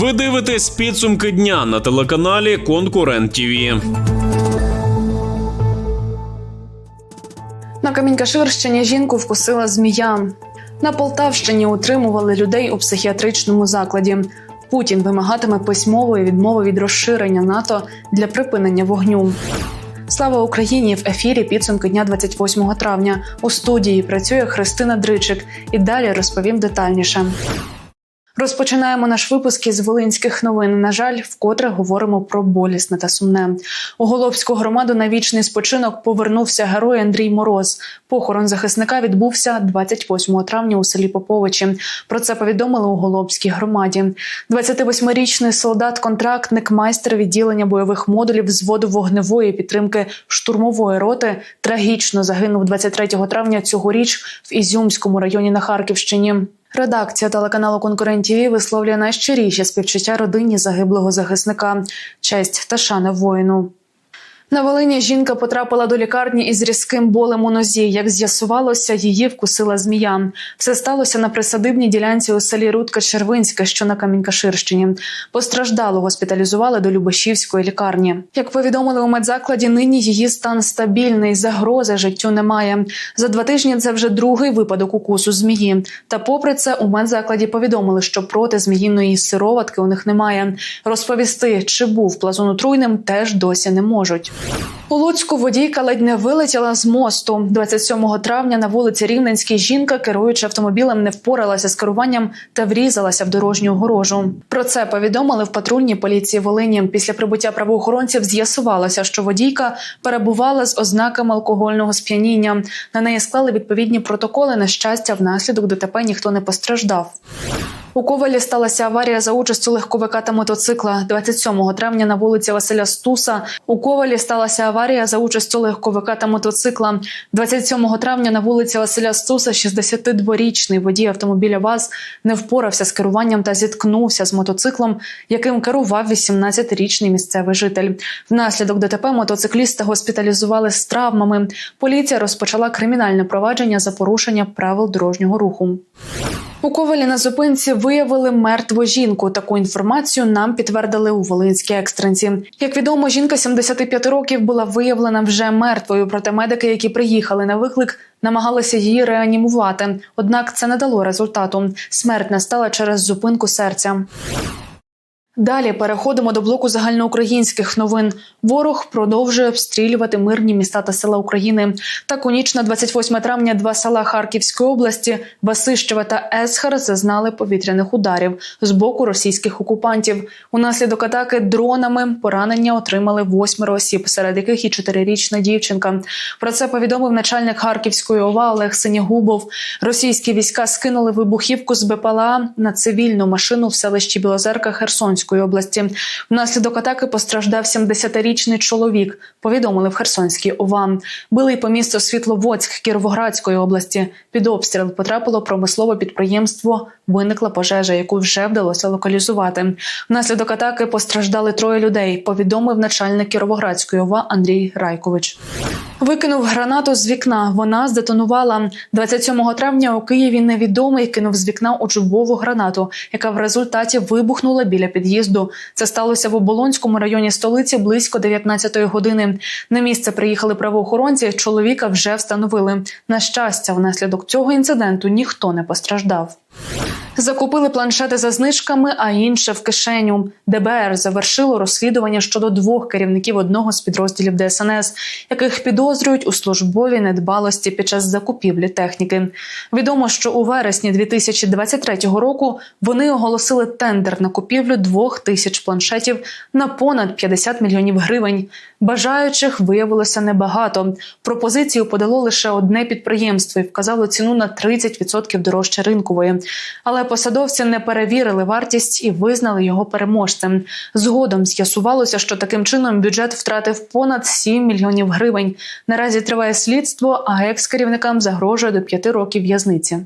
Ви дивитесь підсумки дня на телеканалі Конкурент ТІВІ. На Камінькаширщині жінку вкусила змія. На Полтавщині утримували людей у психіатричному закладі. Путін вимагатиме письмової відмови від розширення НАТО для припинення вогню. Слава Україні! В ефірі підсумки дня 28 травня. У студії працює Христина Дричик. І далі розповім детальніше. Розпочинаємо наш випуск із волинських новин. На жаль, вкотре говоримо про болісне та сумне. У Голобську громаду на вічний спочинок повернувся герой Андрій Мороз. Похорон захисника відбувся 28 травня у селі Поповичі. Про це повідомили у Голобській громаді. 28-річний солдат-контрактник, майстер відділення бойових модулів взводу вогневої підтримки штурмової роти трагічно загинув 23 травня цьогоріч в Ізюмському районі на Харківщині. Редакція телеканалу Конкурент ТІВІ висловлює найщиріші співчуття родині загиблого захисника, честь та шана воїну. На Волині жінка потрапила до лікарні із різким болем у нозі. Як з'ясувалося, її вкусила змія. Все сталося на присадибній ділянці у селі Рудка Червинська, що на Камінькаширщині. Постраждалу госпіталізували до Любашівської лікарні. Як повідомили у медзакладі, нині її стан стабільний, загрози життю немає. За два тижні це вже другий випадок укусу змії. Та, попри це, у медзакладі повідомили, що проти зміїної сироватки у них немає. Розповісти, чи був плазун отруйним, теж досі не можуть. У Луцьку водійка ледь не вилетіла з мосту. 27 травня на вулиці Рівненській жінка, керуючи автомобілем, не впоралася з керуванням та врізалася в дорожню огорожу. Про це повідомили в патрульній поліції Волині. Після прибуття правоохоронців з'ясувалося, що водійка перебувала з ознаками алкогольного сп'яніння. На неї склали відповідні протоколи. На щастя, внаслідок ДТП ніхто не постраждав. У Ковалі сталася аварія за участю легковика та мотоцикла. 27 травня на вулиці Василя Стуса у Ковалі сталася аварія за участю легковика та мотоцикла. 27 травня на вулиці Василя Стуса 62-річний водій автомобіля ВАЗ не впорався з керуванням та зіткнувся з мотоциклом, яким керував 18-річний місцевий житель. Внаслідок ДТП мотоцикліста госпіталізували з травмами. Поліція розпочала кримінальне провадження за порушення правил дорожнього руху. У Ковалі на зупинці виявили мертву жінку. Таку інформацію нам підтвердили у Волинській екстренці. Як відомо, жінка 75 років була виявлена вже мертвою. Проте медики, які приїхали на виклик, намагалися її реанімувати. Однак це не дало результату. Смерть настала через зупинку серця. Далі переходимо до блоку загальноукраїнських новин. Ворог продовжує обстрілювати мирні міста та села України. Так у ніч на 28 травня два села Харківської області Васищеве та Есхар зазнали повітряних ударів з боку російських окупантів. Унаслідок атаки дронами поранення отримали восьмеро осіб, серед яких і чотирирічна дівчинка. Про це повідомив начальник Харківської ОВА Олег Синягубов. Російські війська скинули вибухівку з БПЛА на цивільну машину в селищі Білозерка Херсонської області. Внаслідок атаки постраждав 70-річний чоловік. Повідомили в Херсонській ОВА. Били по місту Світловодськ Кіровоградської області. Під обстріл потрапило промислове підприємство. Виникла пожежа, яку вже вдалося локалізувати. Внаслідок атаки постраждали троє людей. Повідомив начальник Кіровоградської ОВА Андрій Райкович. Викинув гранату з вікна. Вона здетонувала 27 травня. У Києві невідомий кинув з вікна учбову гранату, яка в результаті вибухнула біля під'їзду. Це сталося в Оболонському районі столиці близько 19-ї години. На місце приїхали правоохоронці. Чоловіка вже встановили. На щастя, внаслідок цього інциденту ніхто не постраждав. Закупили планшети за знижками, а інше в кишеню. ДБР завершило розслідування щодо двох керівників одного з підрозділів ДСНС, яких підозрюють у службовій недбалості під час закупівлі техніки. Відомо, що у вересні 2023 року вони оголосили тендер на купівлю двох тисяч планшетів на понад 50 мільйонів гривень. Бажаючих виявилося небагато. Пропозицію подало лише одне підприємство і вказало ціну на 30% дорожче ринкової. Але посадовці не перевірили вартість і визнали його переможцем. Згодом з'ясувалося, що таким чином бюджет втратив понад 7 мільйонів гривень. Наразі триває слідство, а екс-керівникам загрожує до 5 років в'язниці.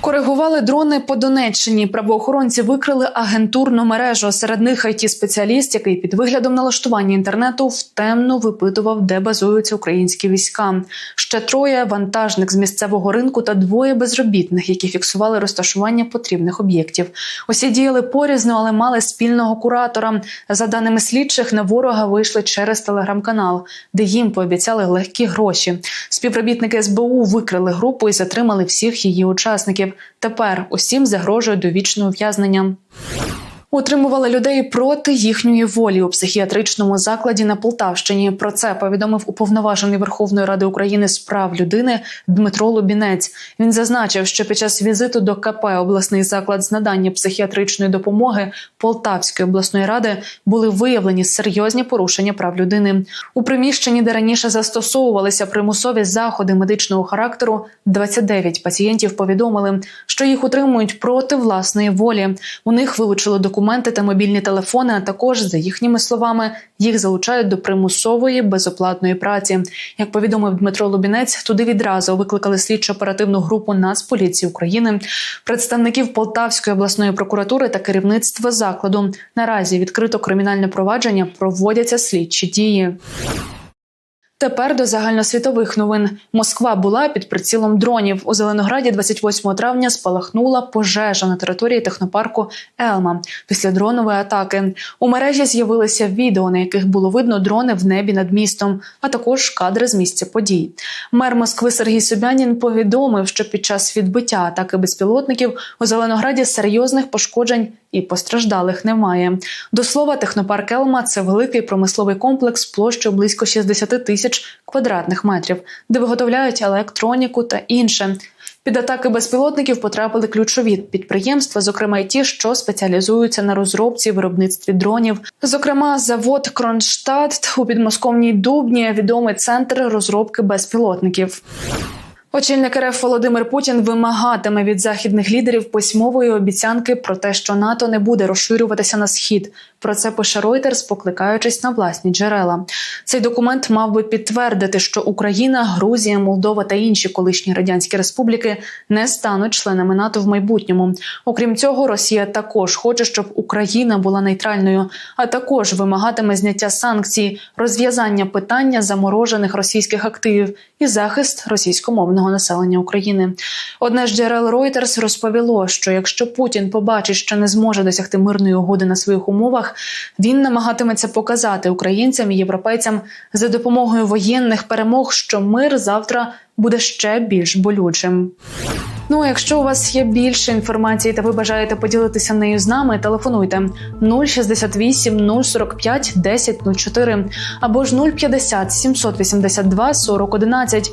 Коригували дрони по Донеччині. Правоохоронці викрили агентурну мережу. Серед них it спеціаліст, який під виглядом налаштування інтернету втемно випитував, де базуються українські війська. Ще троє вантажник з місцевого ринку та двоє безробітних, які фіксували розташування потрібних об'єктів. Усі діяли порізно, але мали спільного куратора. За даними слідчих, на ворога вийшли через телеграм-канал, де їм пообіцяли легкі гроші. Співробітники СБУ викрили групу і затримали всіх її учасників. Тепер усім загрожує довічне ув'язнення. Утримували людей проти їхньої волі у психіатричному закладі на Полтавщині. Про це повідомив уповноважений Верховної Ради України з прав людини Дмитро Лубінець. Він зазначив, що під час візиту до КП обласний заклад з надання психіатричної допомоги Полтавської обласної ради були виявлені серйозні порушення прав людини. У приміщенні, де раніше застосовувалися примусові заходи медичного характеру, 29 пацієнтів повідомили, що їх утримують проти власної волі. У них вилучили документи та мобільні телефони. А також, за їхніми словами, їх залучають до примусової безоплатної праці. Як повідомив Дмитро Лубінець, туди відразу викликали слідчо-оперативну групу Нацполіції України, представників Полтавської обласної прокуратури та керівництва закладу. Наразі відкрито кримінальне провадження проводяться слідчі дії. Тепер до загальносвітових новин. Москва була під прицілом дронів. У Зеленограді 28 травня спалахнула пожежа на території технопарку Елма після дронової атаки. У мережі з'явилися відео, на яких було видно дрони в небі над містом, а також кадри з місця подій. Мер Москви Сергій Собянін повідомив, що під час відбиття атаки безпілотників у Зеленограді серйозних пошкоджень і постраждалих немає. До слова, технопарк Елма це великий промисловий комплекс площею близько 60 тисяч квадратних метрів, де виготовляють електроніку та інше. Під атаки безпілотників потрапили ключові підприємства, зокрема й ті, що спеціалізуються на розробці виробництві дронів. Зокрема, завод Кронштадт у підмосковній Дубні відомий центр розробки безпілотників. Очільник РФ Володимир Путін вимагатиме від західних лідерів письмової обіцянки про те, що НАТО не буде розширюватися на схід. Про це пише Reuters, покликаючись на власні джерела. Цей документ мав би підтвердити, що Україна, Грузія, Молдова та інші колишні радянські республіки не стануть членами НАТО в майбутньому. Окрім цього, Росія також хоче, щоб Україна була нейтральною, а також вимагатиме зняття санкцій, розв'язання питання заморожених російських активів і захист російськомовного населення України. Одне з джерел Reuters розповіло, що якщо Путін побачить, що не зможе досягти мирної угоди на своїх умовах, він намагатиметься показати українцям і європейцям за допомогою воєнних перемог, що мир завтра буде ще більш болючим. Ну, а якщо у вас є більше інформації та ви бажаєте поділитися нею з нами, телефонуйте 068 045 1004 або ж 050 782 4011.